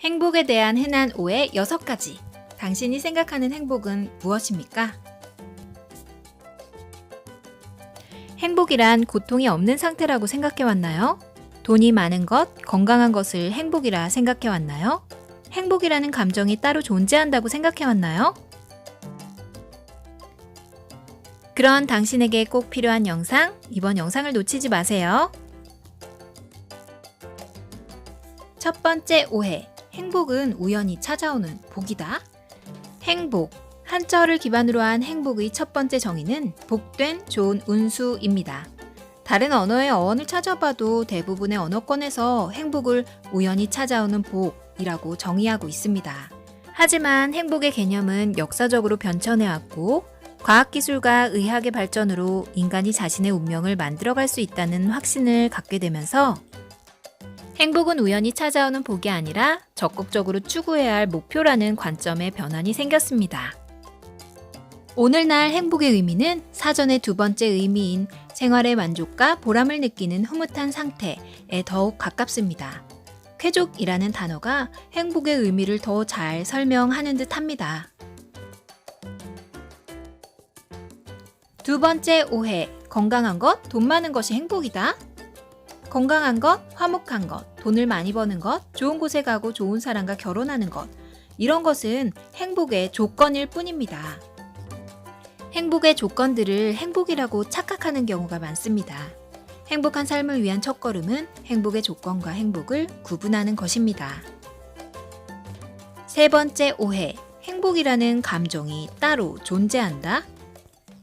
행복에 대한 흔한 오해 6가지. 당신이 생각하는 행복은 무엇입니까? 행복이란 고통이 없는 상태라고 생각해 왔나요? 돈이 많은 것, 건강한 것을 행복이라 생각해 왔나요? 행복이라는 감정이 따로 존재한다고 생각해 왔나요? 그런 당신에게 꼭 필요한 영상, 이번 영상을 놓치지 마세요. 첫 번째 오해. 행복은 우연히 찾아오는 복이다. 행복. 한자어를 기반으로 한 행복의 첫 번째 정의는 복된 좋은 운수입니다. 다른 언어의 어원을 찾아봐도 대부분의 언어권에서 행복을 우연히 찾아오는 복이라고 정의하고 있습니다. 하지만 행복의 개념은 역사적으로 변천해왔고 과학기술과 의학의 발전으로 인간이 자신의 운명을 만들어갈 수 있다는 확신을 갖게 되면서 행복은 우연히 찾아오는 복이 아니라 적극적으로 추구해야 할 목표라는 관점의 변환이 생겼습니다. 오늘날 행복의 의미는 사전의 두 번째 의미인 생활의 만족과 보람을 느끼는 흐뭇한 상태에 더욱 가깝습니다. 쾌족이라는 단어가 행복의 의미를 더 잘 설명하는 듯 합니다. 두 번째 오해. 건강한 것, 돈 많은 것이 행복이다. 건강한 것, 화목한 것, 돈을 많이 버는 것, 좋은 곳에 가고 좋은 사람과 결혼하는 것. 이런 것은 행복의 조건일 뿐입니다. 행복의 조건들을 행복이라고 착각하는 경우가 많습니다. 행복한 삶을 위한 첫걸음은 행복의 조건과 행복을 구분하는 것입니다. 세 번째 오해. 행복이라는 감정이 따로 존재한다?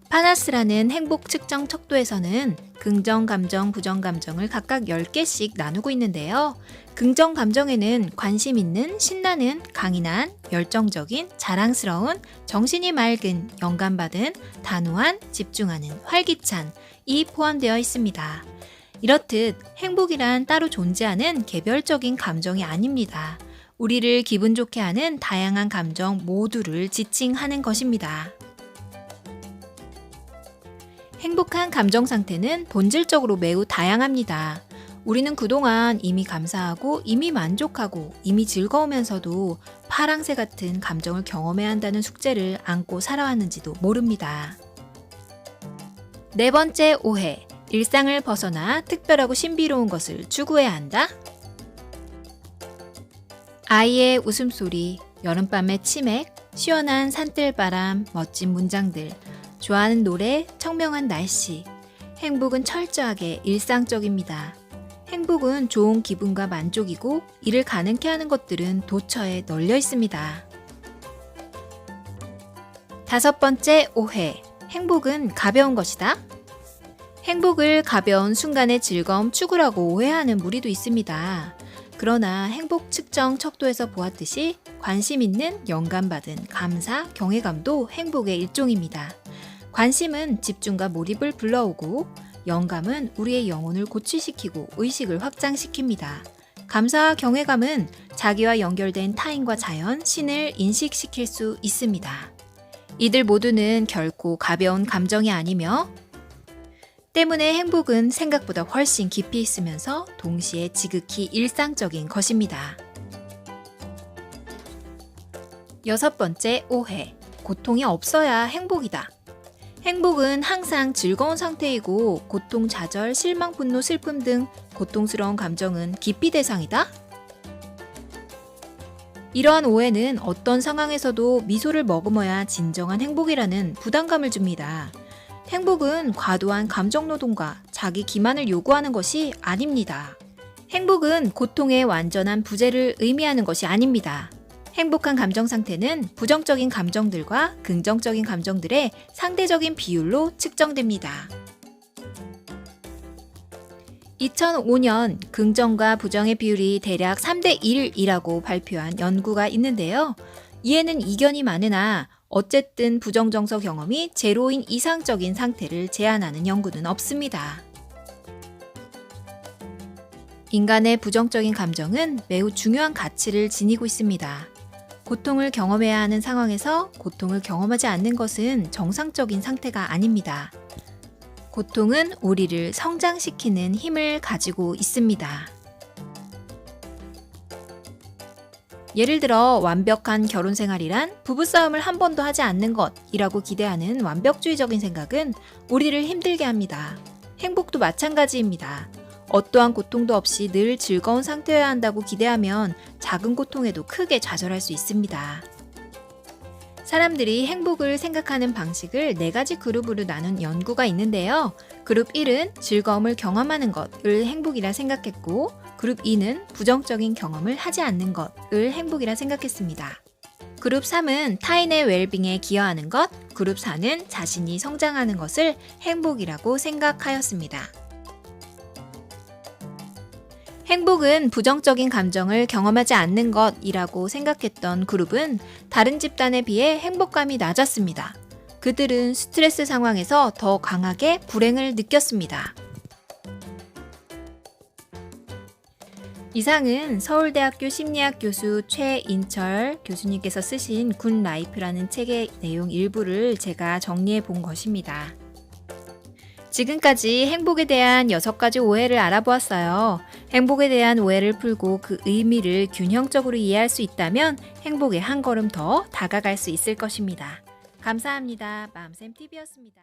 파나스라는 행복 측정 척도에서는 긍정 감정, 부정 감정을 각각 10개씩 나누고 있는데요. 긍정 감정에는 관심 있는, 신나는, 강인한, 열정적인, 자랑스러운, 정신이 맑은, 영감받은, 단호한, 집중하는, 활기찬, 이 포함되어 있습니다. 이렇듯 행복이란 따로 존재하는 개별적인 감정이 아닙니다. 우리를 기분 좋게 하는 다양한 감정 모두를 지칭하는 것입니다. 행복한 감정 상태는 본질적으로 매우 다양합니다. 우리는 그동안 이미 감사하고 이미 만족하고 이미 즐거우면서도 파랑새 같은 감정을 경험해야 한다는 숙제를 안고 살아왔는지도 모릅니다. 네 번째 오해. 일상을 벗어나 특별하고 신비로운 것을 추구해야 한다? 아이의 웃음소리, 여름밤의 치맥, 시원한 산뜰바람, 멋진 문장들, 좋아하는 노래, 청명한 날씨. 행복은 철저하게 일상적입니다. 행복은 좋은 기분과 만족이고 이를 가능케 하는 것들은 도처에 널려 있습니다. 다섯 번째 오해. 행복은 가벼운 것이다. 행복을 가벼운 순간의 즐거움 추구라고 오해하는 무리도 있습니다. 그러나 행복 측정 척도에서 보았듯이 관심 있는 영감받은 감사, 경외감도 행복의 일종입니다. 관심은 집중과 몰입을 불러오고 영감은 우리의 영혼을 고취시키고 의식을 확장시킵니다. 감사와 경외감은 자기와 연결된 타인과 자연, 신을 인식시킬 수 있습니다. 이들 모두는 결코 가벼운 감정이 아니며 때문에 행복은 생각보다 훨씬 깊이 있으면서 동시에 지극히 일상적인 것입니다. 여섯 번째 오해. 고통이 없어야 행복이다. 행복은 항상 즐거운 상태이고 고통, 좌절, 실망, 분노, 슬픔 등 고통스러운 감정은 기피 대상이다? 이러한 오해는 어떤 상황에서도 미소를 머금어야 진정한 행복이라는 부담감을 줍니다. 행복은 과도한 감정 노동과 자기 기만을 요구하는 것이 아닙니다. 행복은 고통의 완전한 부재를 의미하는 것이 아닙니다. 행복한 감정 상태는 부정적인 감정들과 긍정적인 감정들의 상대적인 비율로 측정됩니다. 2005년 긍정과 부정의 비율이 대략 3대 1이라고 발표한 연구가 있는데요. 이에는 이견이 많으나 어쨌든 부정정서 경험이 제로인 이상적인 상태를 제한하는 연구는 없습니다. 인간의 부정적인 감정은 매우 중요한 가치를 지니고 있습니다. 고통을 경험해야 하는 상황에서 고통을 경험하지 않는 것은 정상적인 상태가 아닙니다. 고통은 우리를 성장시키는 힘을 가지고 있습니다. 예를 들어 완벽한 결혼 생활이란 부부싸움을 한 번도 하지 않는 것이라고 기대하는 완벽주의적인 생각은 우리를 힘들게 합니다. 행복도 마찬가지입니다. 어떠한 고통도 없이 늘 즐거운 상태여야 한다고 기대하면 작은 고통에도 크게 좌절할 수 있습니다. 사람들이 행복을 생각하는 방식을 네 가지 그룹으로 나눈 연구가 있는데요. 그룹 1은 즐거움을 경험하는 것을 행복이라 생각했고, 그룹 2는 부정적인 경험을 하지 않는 것을 행복이라 생각했습니다. 그룹 3은 타인의 웰빙에 기여하는 것, 그룹 4는 자신이 성장하는 것을 행복이라고 생각하였습니다. 행복은 부정적인 감정을 경험하지 않는 것이라고 생각했던 그룹은 다른 집단에 비해 행복감이 낮았습니다. 그들은 스트레스 상황에서 더 강하게 불행을 느꼈습니다. 이상은 서울대학교 심리학 교수 최인철 교수님께서 쓰신 군 라이프라는 책의 내용 일부를 제가 정리해 본 것입니다. 지금까지 행복에 대한 여섯 가지 오해를 알아보았어요. 행복에 대한 오해를 풀고 그 의미를 균형적으로 이해할 수 있다면 행복에 한 걸음 더 다가갈 수 있을 것입니다. 감사합니다. 맘쌤TV였습니다.